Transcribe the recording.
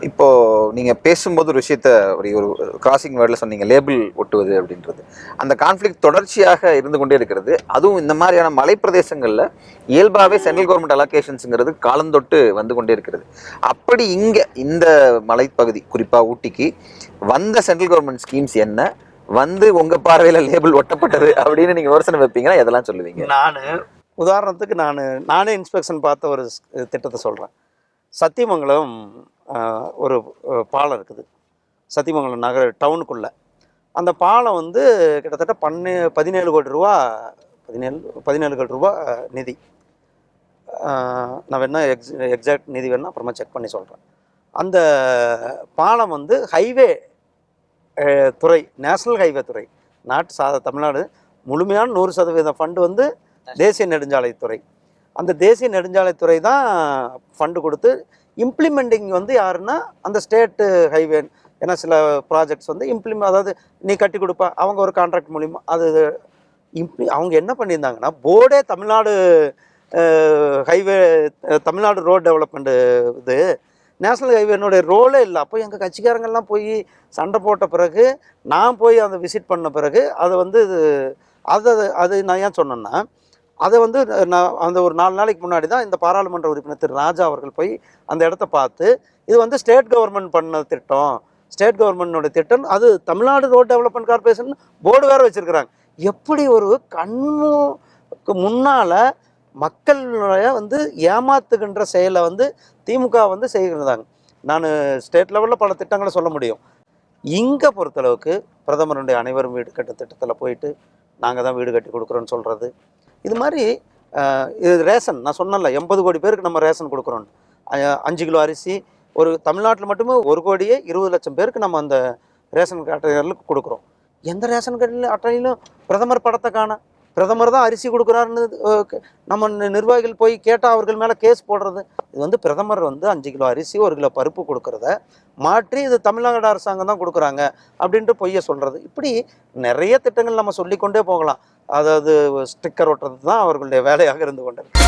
இப்போது நீங்கள் பேசும்போது ஒரு விஷயத்த ஒரு ஒரு கிராசிங் வேர்டில் சொன்னீங்க லேபிள் ஒட்டுவது அப்படின்றது. அந்த கான்ஃப்ளிக்ட் தொடர்ச்சியாக இருந்து கொண்டே இருக்கிறது. அதுவும் இந்த மாதிரியான மலைப்பிரதேசங்களில் இயல்பாகவே சென்ட்ரல் கவர்மெண்ட் அலோகேஷன்ஸுங்கிறது காலந்தொட்டு வந்து கொண்டே இருக்கிறது. அப்படி இங்கே இந்த மலைப்பகுதி குறிப்பாக ஊட்டிக்கு வந்த சென்ட்ரல் கவர்மெண்ட் ஸ்கீம்ஸ் என்ன வந்து உங்கள் பார்வையில் லேபிள் ஒட்டப்பட்டது அப்படின்னு நீங்கள் விமர்சனம் வைப்பீங்கன்னா எதெல்லாம் சொல்லுவீங்க? நான் உதாரணத்துக்கு நான் நானே இன்ஸ்பெக்ஷன் பார்த்த ஒரு ஸ்- திட்டத்தை சொல்கிறேன் சத்தியமங்கலம் ஒரு பாலம் இருக்குது. சத்தியமங்கலம் நகர டவுனுக்குள்ளே அந்த பாலம் வந்து கிட்டத்தட்ட பன்னே பதினேழு கோடி ரூபா பதினேழு பதினேழு கோடி ரூபா நிதி. நான் வேணா எக்ஸ் எக்ஸாக்ட் நிதி வேணா அப்புறமா செக் பண்ணி சொல்கிறேன் அந்த பாலம் வந்து ஹைவே துறை நேஷனல் ஹைவே துறை நாட்டு சா தமிழ்நாடு முழுமையான நூறு சதவீத ஃபண்டு வந்து தேசிய நெடுஞ்சாலைத்துறை. அந்த தேசிய நெடுஞ்சாலைத்துறை தான் ஃபண்டு கொடுத்து இம்ப்ளிமெண்டிங் வந்து யாருன்னா அந்த ஸ்டேட்டு ஹைவே ஏன்னா சில ப்ராஜெக்ட்ஸ் வந்து இம்ப்ளிமெண்ட் அதாவது நீ கட்டி கொடுப்பா அவங்க ஒரு கான்ட்ராக்ட் மூலிமா அது இம்ப்ளி அவங்க என்ன பண்ணியிருந்தாங்கன்னா போர்டே Tamil Nadu highway Tamil Nadu road development இது நேஷனல் ஹைவேனுடைய ரோலே இல்லை. அப்போ எங்கள் கட்சிக்காரங்கள்லாம் போய் சண்டை போட்ட பிறகு நான் போய் அதை விசிட் பண்ண பிறகு அதை வந்து இது அது அது நான் ஏன் சொன்னேன்னா அதை வந்து நான் அந்த ஒரு நாலு நாளைக்கு முன்னாடி தான் இந்த பாராளுமன்ற உறுப்பினர் திரு ராஜா அவர்கள் போய் அந்த இடத்த பார்த்து இது வந்து ஸ்டேட் கவர்மெண்ட் பண்ண திட்டம். ஸ்டேட் கவர்மெண்டோட திட்டம் அது Tamil Nadu road development corporation board வேறு வச்சுருக்கிறாங்க. எப்படி ஒரு கண்ணுக்கு முன்னால் மக்களுடைய வந்து ஏமாத்துகின்ற செயலை வந்து திமுக வந்து செய்கிறதாங்க நான் ஸ்டேட் லெவலில் பல திட்டங்களை சொல்ல முடியும். இங்கே பொறுத்தளவுக்கு பிரதமருடைய அனைவரும் வீடு கட்ட திட்டத்தில் போயிட்டு நாங்கள் தான் வீடு கட்டி கொடுக்குறோன்னு சொல்கிறது இது மாதிரி இது ரேஷன். நான் சொன்னேன்ல எண்பது கோடி பேருக்கு நம்ம ரேஷன் கொடுக்குறோம். அஞ்சு கிலோ அரிசி ஒரு தமிழ்நாட்டில் மட்டுமே ஒரு கோடியே இருபது லட்சம் பேருக்கு நம்ம அந்த ரேஷன் அட்டைகளுக்கு கொடுக்குறோம். எந்த ரேஷன் கடையில் அட்டையிலும் பிரதமர் படத்தை காண பிரதமர் தான் அரிசி கொடுக்குறாருன்னு நம்ம நி- நிர்வாகிகள் போய் கேட்டால் அவர்கள் மேலே கேஸ் போடுறது. இது வந்து பிரதமர் வந்து அஞ்சு கிலோ அரிசி ஒரு கிலோ பருப்பு கொடுக்குறத மாற்றி இது தமிழ்நாடு அரசாங்கம் தான் கொடுக்குறாங்க அப்படின்ட்டு பொய்ய சொல்கிறது இப்படி நிறைய திட்டங்கள் நம்ம சொல்லிக்கொண்டே போகலாம். அதாவது ஸ்டிக்கர் ஒட்டுறது தான் அவர்களுடைய வேலையாக இருந்து கொண்டிருக்கு.